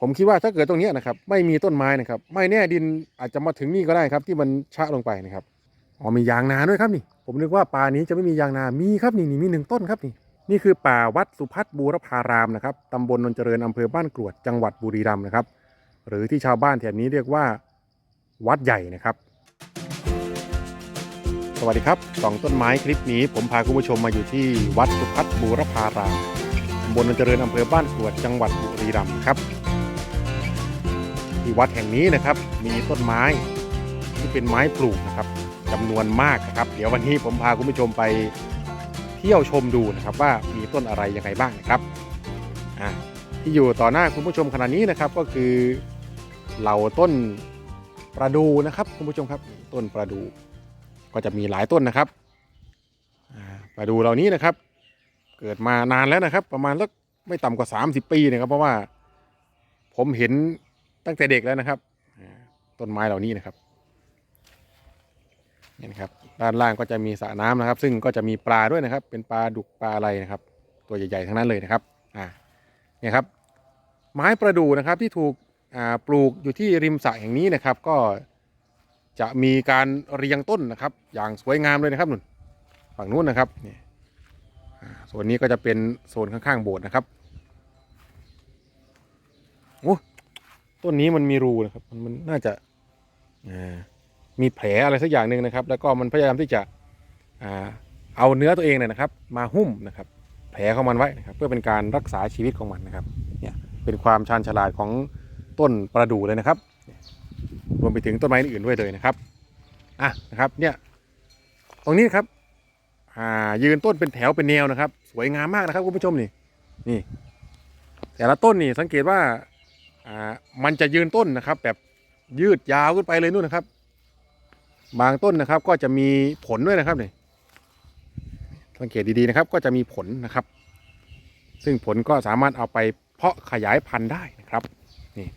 ผมคิดว่าถ้าเกิดตรงนี้นะครับ ไม่มีต้นไม้นะครับ ไม่แน่ดินอาจจะมาถึงนี่ก็ได้ครับ ที่มันชะลงไปนะครับอ๋อมียางนาด้วยครับนี่ ผมนึกว่าป่านี้จะไม่มียางนา มีครับนี่นี่มีหนึ่งต้นครับนี่ นี่คือป่าวัดสุพัฒน์บูรพารามนะครับตำบลนนเจริญอำเภอบ้านกรวดจังหวัดบุรีรัมย์นะครับ หรือที่ชาวบ้านแถบนี้เรียกว่า วัดใหญ่นะครับ สวัสดีครับสองต้นไม้คลิปนี้ ผมพาคุณผู้ชมมาอยู่ที่วัดสุพัฒน์บูรพารามตำบลนนเจริญอำเภอบ้านกรวดจังหวัดบุรีรัมย์นะครับ ที่วัดแห่งนี้นะครับ มีต้นไม้ที่เป็นไม้ปลูกนะครับจำนวนมากนะครับ เดี๋ยววันนี้ผมพาคุณผู้ชมไปเที่ยวชมดูนะครับ ว่ามีต้นอะไรยังไงบ้างนะครับอ่าที่อยู่ต่อหน้าคุณผู้ชมขณะนี้นะครับก็คือเหล่าต้นประดูนะครับคุณผู้ชมครับต้นประดูก็จะมีหลายต้นนะครับประดูเหล่านี้นะครับ เกิดมานานแล้วนะครับ ประมาณสักไม่ต่ำกว่า 30 ปีนะครับ เพราะว่าผมเห็น ตั้งแต่เด็กแล้วนะครับต้นไม้เหล่านี้นะครับนี่นะครับด้านล่างก็จะมีสระน้ำนะครับ ซึ่งก็จะมีปลาด้วยนะครับ เป็นปลาดุกปลาอะไรนะครับ ตัวใหญ่ๆทั้งนั้นเลยนะครับอ่าเนี่ยครับ ไม้ประดู่นะครับที่ถูกปลูกอยู่ที่ริมสระแห่งนี้นะครับ ก็จะมีการเรียงต้นนะครับ อย่างสวยงามเลยนะครับนุ่นฝั่งนู้นนะครับนี่ส่วนนี้ก็จะเป็นโซนข้างๆโบสถ์นะครับโอ้ ต้นนี้มันมีรูนะครับ มันมันน่าจะมีแผลอะไรสักอย่างหนึ่งนะครับ แล้วก็มันพยายามที่จะอเอาเนื้อตัวเองเนี่ยนะครับ มาหุ้มนะครับ แผลของมันไว้นะครับ เพื่อเป็นการรักษาชีวิตของมันนะครับเนี่ยเป็นความชาญฉลาดของต้นประดู่เลยนะครับ รวมไปถึงต้นไม้อื่นด้วยเลยนะครับอะนะครับเนี่ยตรงนี้ครับอ่ายืนต้นเป็นแถวเป็นแนวนะครับ สวยงามมากนะครับคุณผู้ชมนี่นี่ แต่ละต้นนี่สังเกตว่า อ่ามันจะยืนต้นนะครับ แบบยืดยาวขึ้นไปเลยนู่นนะครับ บางต้นนะครับก็จะมีผลด้วยนะครับนี่สังเกตดีๆนะครับ ก็จะมีผลนะครับ ซึ่งผลก็สามารถเอาไปเพาะขยายพันธุ์ได้นะครับนี่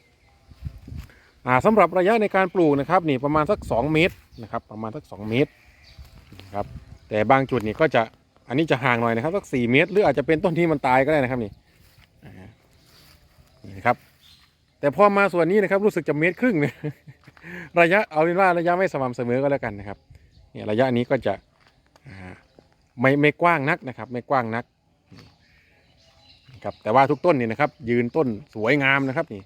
อ่าสำหรับระยะในการปลูกนะครับนี่ประมาณสัก 2 เมตรนะครับ ประมาณสัก 2 เมตรนะครับแต่บางจุดนี่ก็จะอันนี้จะห่างหน่อยนะครับสัก 4 เมตร หรืออาจจะเป็นต้นที่มันตายก็ได้นะครับนี่นี่นะครับ แต่พอมาส่วนนี้นะครับรู้สึกจะเมตรครึ่งเลยระยะเอาเป็นว่าระยะไม่สม่ำเสมอก็แล้วกันนะครับเนี่ยระยะนี้ก็จะไม่ไม่กว้างนักนะครับ ไม่กว้างนักครับแต่ว่าทุกต้นนี่นะครับ ยืนต้นสวยงามนะครับนี่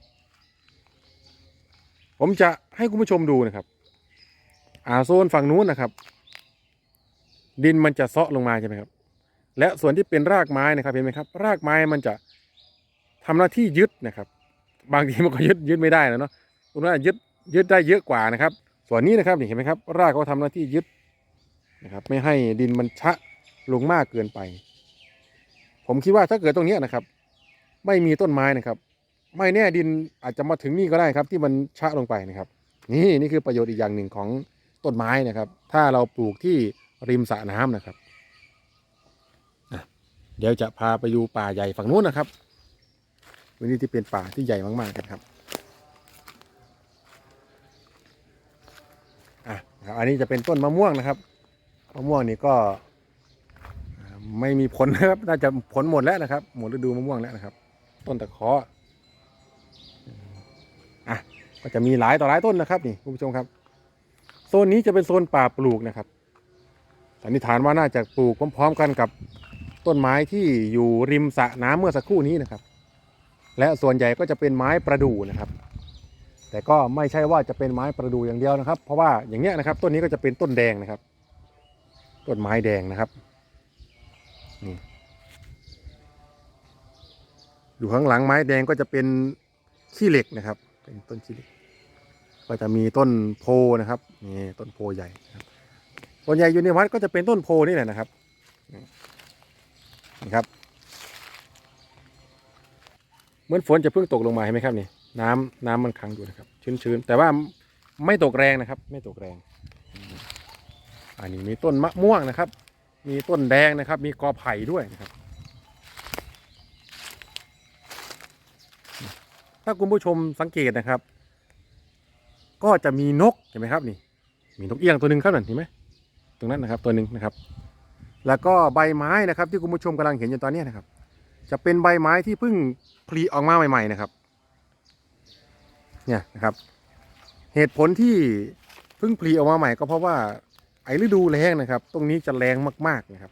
ผมจะให้คุณผู้ชมดูนะครับอ่าโซนฝั่งนู้นนะครับ ดินมันจะเซาะลงมาใช่ไหมครับ และส่วนที่เป็นรากไม้นะครับเห็นไหมครับ รากไม้มันจะทำหน้าที่ยึดนะครับ บางทีมันก็ยึดยึดไม่ได้นะเนาะคุณว่ายึดยึดได้เยอะกว่านะครับ ส่วนนี้นะครับเห็นไหมครับ รากเขาทำหน้าที่ยึดนะครับ ไม่ให้ดินมันชะลงมากเกินไป ผมคิดว่าถ้าเกิดตรงนี้นะครับ ไม่มีต้นไม้นะครับ ไม่แน่ดินอาจจะมาถึงนี่ก็ได้ครับ ที่มันชะลงไปนะครับ นี่นี่คือประโยชน์อีกอย่างหนึ่งของต้นไม้นะครับ ถ้าเราปลูกที่ริมสระน้ำนะครับเดี๋ยวจะพาไปดูป่าใหญ่ฝั่งนู้นนะครับ วันนี้ที่เป็นป่าที่ใหญ่มากๆกันครับอะครับอันนี้จะเป็นต้นมะม่วงนะครับมะม่วงนี่ก็ไม่มีผลนะครับ น่าจะผลหมดแล้วนะครับ หมดฤดูมะม่วงแล้วนะครับ ต้นตะเคาะอะก็จะมีหลายต่อหลายต้นนะครับนี่คุณผู้ชมครับ โซนนี้จะเป็นโซนป่าปลูกนะครับสันนิษฐานว่าน่าจะปลูกพร้อมๆกันกับต้นไม้ที่อยู่ริมสระน้ำเมื่อสักครู่นี้นะครับ และส่วนใหญ่ก็จะเป็นไม้ประดู่นะครับ แต่ก็ไม่ใช่ว่าจะเป็นไม้ประดู่อย่างเดียวนะครับ เพราะว่าอย่างเงี้ยนะครับต้นนี้ก็จะเป็นต้นแดงนะครับ ต้นไม้แดงนะครับอยู่ข้างหลังไม้แดงก็จะเป็นขี้เหล็กนะครับ เป็นต้นขี้เหล็ก ก็จะมีต้นโพนะครับนี่ต้นโพใหญ่ครับส่วนใหญ่อยู่ในวัดก็จะเป็นต้นโพนี่แหละนะครับนี่ครับ เหมือนฝนจะเพิ่งตกลงมาเห็นไหมครับนี่น้ำน้ำมันขังอยู่นะครับ ชื้นๆ แต่ว่าไม่ตกแรงนะครับ ไม่ตกแรง อันนี้มีต้นมะม่วงนะครับ มีต้นแดงนะครับ มีกอไผ่ด้วยนะครับ ถ้าคุณผู้ชมสังเกตนะครับ ก็จะมีนกเห็นไหมครับนี่ มีนกเอี้ยงตัวหนึ่งครับนั่นเห็นไหมตรงนั้นนะครับตัวหนึ่งนะครับ แล้วก็ใบไม้นะครับ ที่คุณผู้ชมกำลังเห็นอยู่ตอนนี้นะครับ จะเป็นใบไม้ที่เพิ่งผลิออกมาใหม่ ๆ นะครับ เนี่ยนะครับ เหตุผลที่เพิ่งผลิออกมาใหม่ก็เพราะว่า ไอ้ฤดูแล้งนะครับ ตรงนี้จะแรงมากๆนะครับ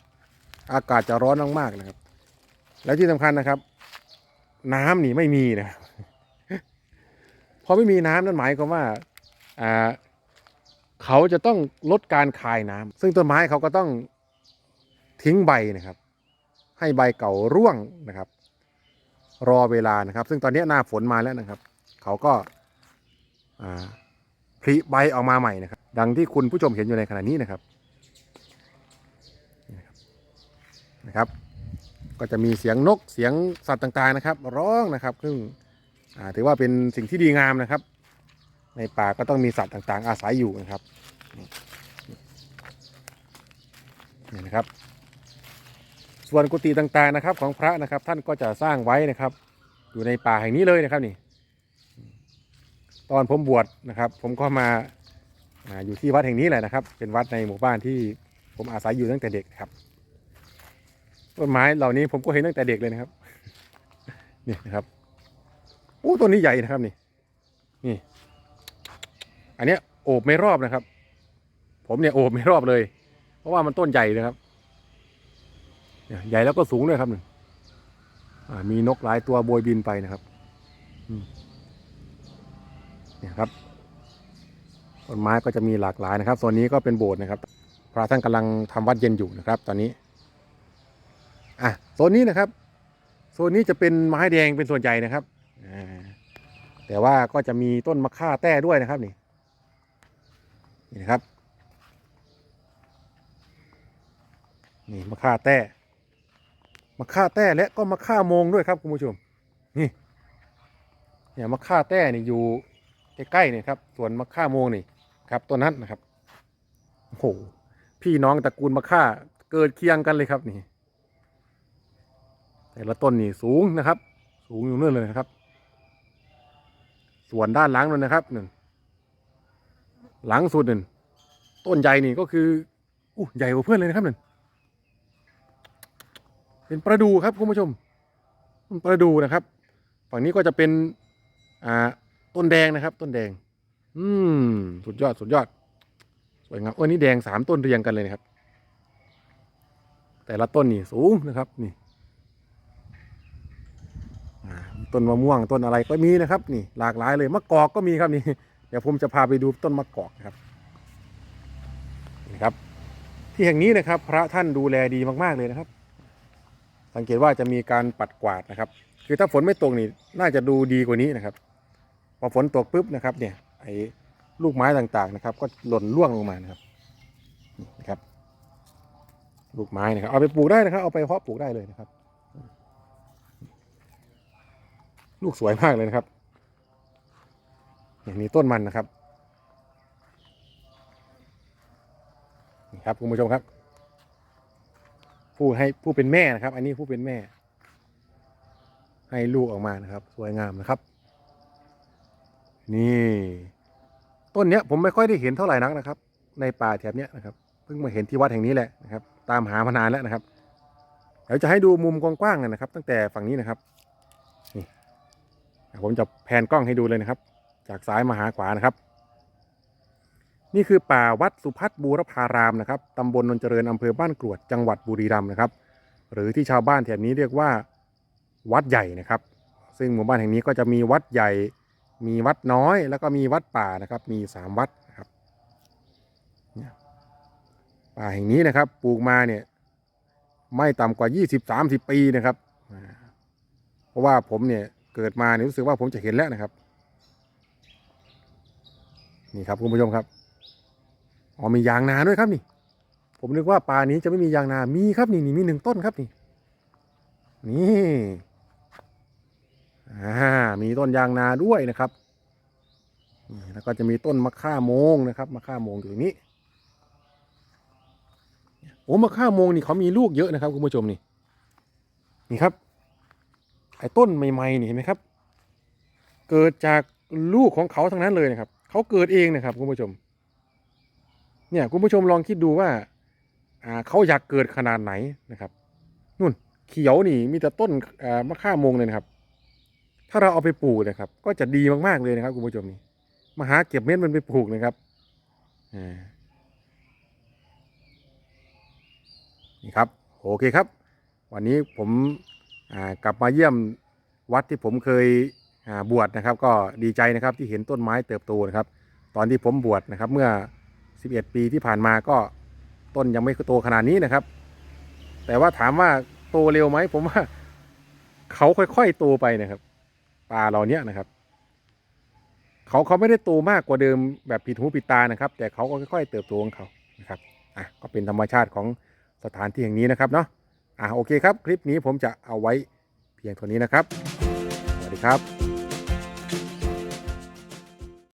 อากาศจะร้อนมากๆนะครับ แล้วที่สำคัญนะครับ น้ำนี่ไม่มีนะครับพอไม่มีน้ำนั่นหมายความว่าอ่าเขาจะต้องลดการคายน้ำซึ่งต้นไม้เขาก็ต้องทิ้งใบนะครับ ให้ใบเก่าร่วงนะครับ รอเวลานะครับ ซึ่งตอนนี้หน้าฝนมาแล้วนะครับ เขาก็ผลิใบออกมาใหม่นะครับ ดังที่คุณผู้ชมเห็นอยู่ในขณะนี้นะครับนะครับ ก็จะมีเสียงนกเสียงสัตว์ต่างๆนะครับ ร้องนะครับ ซึ่งถือว่าเป็นสิ่งที่ดีงามนะครับ ในป่าก็ต้องมีสัตว์ต่างๆ อาศัยอยู่นะครับนี่นะครับ ส่วนกุฏิต่างๆนะครับ ของพระนะครับ ท่านก็จะสร้างไว้นะครับ อยู่ในป่าแห่งนี้เลยนะครับนี่ ตอนผมบวชนะครับ ผมก็มาอาอยู่ที่วัดแห่งนี้แหละนะครับ เป็นวัดในหมู่บ้านที่ผมอาศัยอยู่ตั้งแต่เด็กครับต้นไม้เหล่านี้ผมก็เห็นตั้งแต่เด็กเลยนะครับนี่นะครับโอ้ต้นนี้ใหญ่นะครับนี่นี่อันเนี้ยโอบไม่รอบนะครับ ผมเนี่ยโอบไม่รอบเลย เพราะว่ามันต้นใหญ่นะครับ ใหญ่แล้วก็สูงด้วยครับหนึ่งมีนกหลายตัวโบยบินไปนะครับเนี่ยครับต้นไม้ก็จะมีหลากหลายนะครับส่วนนี้ก็เป็นโบสถ์นะครับ พระท่านกำลังทำวัดเย็นอยู่นะครับ ตอนนี้อะโซนนี้นะครับโซนนี้จะเป็นไม้แดงเป็นส่วนใหญ่นะครับอแต่ว่าก็จะมีต้นมะข่าแต้ด้วยนะครับนี่นี่นะครับนี่มะข่าแต้ มะข่าแต้และก็มะข่ามงด้วยครับคุณผู้ชม นี่ เนี่ยมะข่าแต้นี่อยู่ใกล้ๆเนี่ยครับ ส่วนมะข่ามงนี่ครับต้นนั้นนะครับโอ้โหพี่น้องตระกูลมะข่าเกิดเคียงกันเลยครับนี่ แต่ละต้นนี่สูงนะครับ สูงอยู่นู่นเลยนะครับ ส่วนด้านหลังนั่นนะครับหนึ่งหลังสุดหนึ่งต้นใหญ่นี่ก็คืออู้ใหญ่กว่าเพื่อนเลยนะครับหนึ่ง เป็นประดูครับคุณผู้ชมต้นประดูนะครับ ฝั่งนี้ก็จะเป็นอ่าต้นแดงนะครับ ต้นแดง อืมสุดยอดสุดยอดสวยงามโอ้ยนี่แดงสามต้นเรียงกันเลยนะครับ แต่ละต้นนี่สูงนะครับนี่ต้นมะม่วงต้นอะไรก็มีนะครับ นี่ หลากหลายเลยมะกอกก็มีครับนี่เดี๋ยวผมจะพาไปดูต้นมะกอกนะครับนี่ครับ ที่แห่งนี้นะครับ พระท่านดูแลดีมาก ๆ เลยนะครับ สังเกตว่าจะมีการปัดกวาดนะครับ คือถ้าฝนไม่ตกนี่น่าจะดูดีกว่านี้นะครับ พอฝนตกปุ๊บนะครับเนี่ยไอ้ลูกไม้ต่างๆนะครับ ก็หล่นร่วงลงมานะครับนี่นะครับ ลูกไม้นะครับ เอาไปปลูกได้นะครับ เอาไปเพาะปลูกได้เลยนะครับ ลูกสวยมากเลยนะครับอย่างนี้ต้นมันนะครับนี่ครับคุณผู้ชมครับ ผู้ให้ผู้เป็นแม่นะครับ อันนี้ผู้เป็นแม่ ให้ลูกออกมานะครับ สวยงามนะครับ นี่ ต้นเนี้ยผมไม่ค่อยได้เห็นเท่าไหร่นักนะครับ ในป่าแถบเนี้ยนะครับเพิ่งมาเห็นที่วัดแห่งนี้แหละนะครับ ตามหามานานแล้วนะครับเดี๋ยวจะให้ดูมุมกว้างๆนนะครับ ตั้งแต่ฝั่งนี้นะครับนี่ผมจะแผนกล้องให้ดูเลยนะครับ จากซ้ายมาหาขวานะครับ นี่คือป่าวัดสุพัฒน์บูรพารามนะครับตำบลนนเจริญอำเภอบ้านกรวดจังหวัดบุรีรัมย์นะครับ หรือที่ชาวบ้านแถบนี้เรียกว่าวัดใหญ่นะครับ ซึ่งหมู่บ้านแห่งนี้ก็จะมีวัดใหญ่ มีวัดน้อย แล้วก็มีวัดป่านะครับ มีสามวัดนะครับป่าแห่งนี้นะครับปลูกมาเนี่ยไม่ต่ำกว่า 20-30 ปีนะครับ เพราะว่าผมเนี่ยเกิดมาเนี่ยรู้สึกว่าผมจะเห็นแล้วนะครับ นี่ครับคุณผู้ชมครับ อ๋อมียางนาด้วยครับนี่ ผมนึกว่าป่านี้จะไม่มียางนา มีครับนี่นี่มีหนึ่งต้นครับนี่ นี่อ่ามีต้นยางนาด้วยนะครับแล้วก็จะมีต้นมะข่าโมงนะครับมะข่าโมงอยู่ตรงนี้โอ้มะข่าโมงนี่เขามีลูกเยอะนะครับคุณผู้ชมนี่ นี่ครับไอ้ต้นใหม่ๆนี่เห็นไหมครับ เกิดจากลูกของเขาทั้งนั้นเลยนะครับ เขาเกิดเองนะครับคุณผู้ชม เนี่ยคุณผู้ชมลองคิดดูว่าอ่าเขาอยากเกิดขนาดไหนนะครับนู่นเขียวนี่มีแต่ต้นอ่ามะข่ามงเลยนะครับ ถ้าเราเอาไปปลูกนะครับ ก็จะดีมากๆเลยนะครับคุณผู้ชมนี่มาหาเก็บเม็ดมันไปปลูกนะครับนี่ครับโอเคครับ วันนี้ผมอ่ากลับมาเยี่ยมวัดที่ผมเคยอ่าบวชนะครับ ก็ดีใจนะครับที่เห็นต้นไม้เติบโตนะครับ ตอนที่ผมบวชนะครับ เมื่อ 11 ปีที่ผ่านมาก็ต้นยังไม่โตขนาดนี้นะครับ แต่ว่าถามว่าโตเร็วไหมผมว่าเขาค่อยๆโตไปนะครับป่าเหล่าเนี้ยนะครับ เขาเขาไม่ได้โตมากกว่าเดิมแบบผิดหูผิดตานะครับ แต่เขาก็ค่อยๆเติบโตของเขานะครับอะก็เป็นธรรมชาติของสถานที่แห่งนี้นะครับเนาะอะโอเคครับ คลิปนี้ผมจะเอาไว้เพียงเท่านี้นะครับ สวัสดีครับ